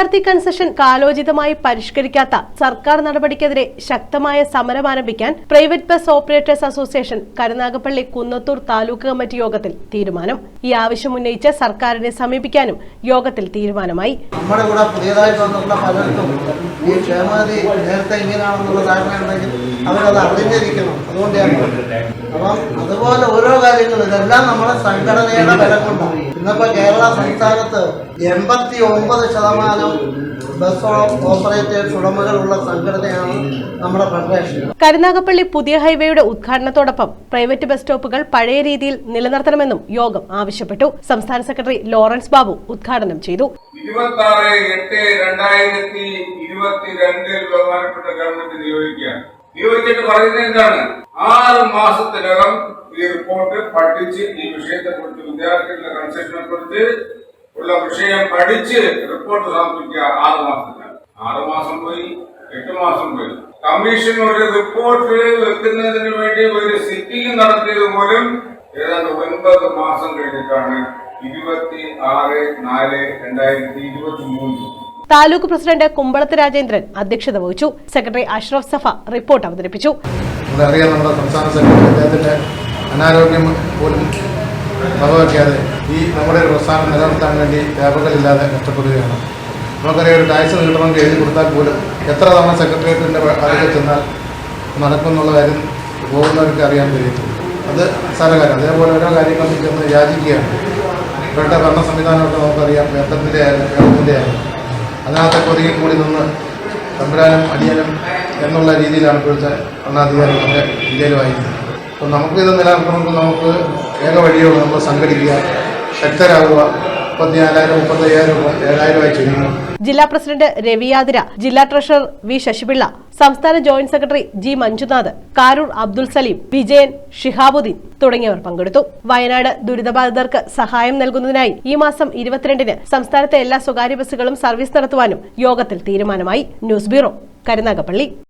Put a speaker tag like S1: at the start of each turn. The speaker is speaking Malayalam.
S1: വിദ്യാർത്ഥി കൺസെഷൻ കാലോചിതമായി പരിഷ്കരിക്കാത്ത സർക്കാർ നടപടിക്കെതിരെ ശക്തമായ സമരം ആരംഭിക്കാൻ private bus operators association Karunagappally Kunnathur taluk committee യോഗത്തിൽ തീരുമാനം. ഈ ആവശ്യം ഉന്നയിച്ച് സർക്കാരിനെ സമീപിക്കാനും യോഗത്തിൽ തീരുമാനമായി.
S2: നമ്മുടെ കൂടെ പുതിയതായിട്ട് വന്നിട്ടുള്ള പലർക്കും ഈ ക്ഷേമനിധി നേരത്തെ ഇങ്ങനെയാണെന്നുള്ള ധാരണ ഉണ്ടെങ്കിൽ അവരത് അറിഞ്ഞിരിക്കണം. അതുകൊണ്ടാണ്. അപ്പം അതുപോലെ ഓരോ കാര്യങ്ങളും ഇതെല്ലാം നമ്മുടെ സംഘടനയുടെ കൊണ്ടാണ്. ഇന്നിപ്പോ കേരള സംസ്ഥാനത്ത് എൺപത്തി ഒമ്പത് ശതമാനം
S1: കരുനാഗപ്പള്ളി പുതിയ ഹൈവേയുടെ ഉദ്ഘാടനത്തോടൊപ്പം പ്രൈവറ്റ് ബസ് സ്റ്റോപ്പുകൾ പഴയ രീതിയിൽ നിലനിർത്തണമെന്നും യോഗം ആവശ്യപ്പെട്ടു. സംസ്ഥാന സെക്രട്ടറി ലോറൻസ് ബാബു ഉദ്ഘാടനം ചെയ്തു.
S3: ഇരുപത്തി ആറ് എട്ട് രണ്ടായിരത്തി ഇരുപത്തിരണ്ടിൽ ബഹുമാനപ്പെട്ട ഗവൺമെന്റ് നിയോഗിക്കുകയാണ്. നിയോഗിച്ചിട്ട് പറയുന്നത് എന്താണ്? ആറ് മാസത്തിനകം ഈ റിപ്പോർട്ട് പഠിച്ച് ഈ വിഷയത്തെ വിദ്യാർത്ഥികളുടെ കൺസെപ്റ്റിനെ കുറിച്ച് ഉള്ള വിഷയം പഠിച്ച് റിപ്പോർട്ട് സമർപ്പിക്കുക ആറ് മാസത്തിനകം ആറ് മാസം പോയി എട്ട് മാസം പോയി. കമ്മീഷൻ ഒരു റിപ്പോർട്ട് വെക്കുന്നതിന് വേണ്ടി ഒരു സിറ്റിംഗ് നടത്തിയത് പോലും ഏതാണ്ട് ഒൻപത് മാസം കഴിഞ്ഞിട്ടാണ്. ഇരുപത്തി ആറ് നാല് രണ്ടായിരത്തി ഇരുപത്തി മൂന്ന്
S1: താലൂക്ക് പ്രസിഡന്റ് കുമ്പളത്ത് രാജേന്ദ്രൻ അധ്യക്ഷത വഹിച്ചു. സെക്രട്ടറി അഷ്റഫ് സഫ റിപ്പോർട്ട് അവതരിപ്പിച്ചു.
S4: നമുക്കറിയാം നമ്മുടെ സംസ്ഥാന സെക്രട്ടറി അദ്ദേഹത്തിന്റെ അനാരോഗ്യം പോലും വകവയ്ക്കാതെ ഈ നമ്മുടെ ഒരു പ്രസ്ഥാനം നിലനിർത്താൻ വേണ്ടി വ്യാപകമില്ലാതെ കഷ്ടപ്പെടുകയാണ് നമുക്കറിയാം ഒരു ടാക്സ് കിട്ടണമെങ്കിൽ എഴുതി കൊടുത്താൽ പോലും എത്ര തവണ സെക്രട്ടേറിയറ്റിന്റെ അടുത്ത് ചെന്നാൽ നടക്കുമെന്നുള്ള കാര്യം പോകുന്നവർക്ക് അറിയാൻ കഴിയും. അത് നിസ്സാരകാര്യം അതേപോലെ ഓരോ കാര്യങ്ങളും ചെന്ന് യാചിക്കുകയാണ്. ഇവരുടെ ഭരണ സംവിധാനമൊക്കെ നമുക്കറിയാം കേന്ദ്രത്തിന്റെ ആയാലും കേരളത്തിന്റെ ആയാലും. അതിനകത്തൊക്കെ ഒതുങ്ങി കൂടി നിന്ന് തമ്പുരാനും അടിയനും എന്നുള്ള രീതിയിലാണ് ഇപ്പോഴത്തെ ഭരണാധികാരികളുടെ നമ്മുടെ ഇന്ത്യയിലുമായിരുന്നത് അപ്പം നമുക്കിത് നിലനിർത്തണമെങ്കിൽ നമുക്ക് ഏക വഴിയോട് നമ്മൾ സംഘടിക്കുക ശക്തരാകുക.
S1: ജില്ലാ പ്രസിഡന്റ് രവിയാതിര ജില്ലാ ട്രഷറർ വി ശശിപിള്ള സംസ്ഥാന joint secretary G Manjunath Karoor Abdul Salim Vijayan Shihabuddin തുടങ്ങിയവർ പങ്കെടുത്തു. വയനാട് ദുരിതബാധിതർക്ക് സഹായം നൽകുന്നതിനായി ഈ മാസം ഇരുപത്തിരണ്ടിന് സംസ്ഥാനത്തെ എല്ലാ സ്വകാര്യ ബസ്സുകളും സർവീസ് നടത്തുവാനും യോഗത്തിൽ തീരുമാനമായി. News bureau Karunagappally.